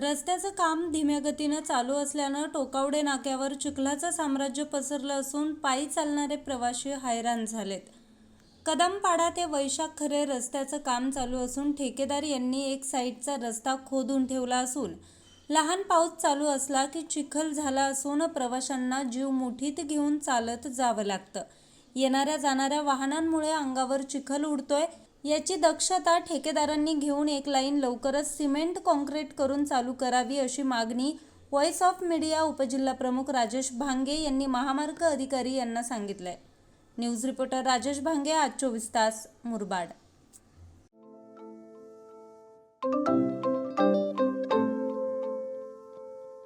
रस्त्याचं काम धीम्या गतीनं चालू असल्यानं टोकावडे नाक्यावर चिखलाचं साम्राज्य पसरलं असून पायी चालणारे प्रवासी हैराण झालेत. कदमपाडा ते वैशाख खरे रस्त्याचं काम चालू असून ठेकेदार यांनी एक साईडचा रस्ता खोदून ठेवला असून लहान पाऊस चालू असला की चिखल झाला असून प्रवाशांना जीव मुठीत घेऊन चालत जावं लागतं. येणाऱ्या जाणाऱ्या वाहनांमुळे अंगावर चिखल उडतोय याची दक्षता ठेकेदारांनी घेऊन एक लाईन लवकरच सिमेंट कॉन्क्रीट करून चालू करावी अशी मागणी व्हॉइस ऑफ मीडिया उपजिल्हाप्रमुख राजेश भांगे यांनी महामार्ग अधिकारी यांना सांगितलंय. न्यूज रिपोर्टर राजेश भांगे आज चोवीस तास मुरबाड.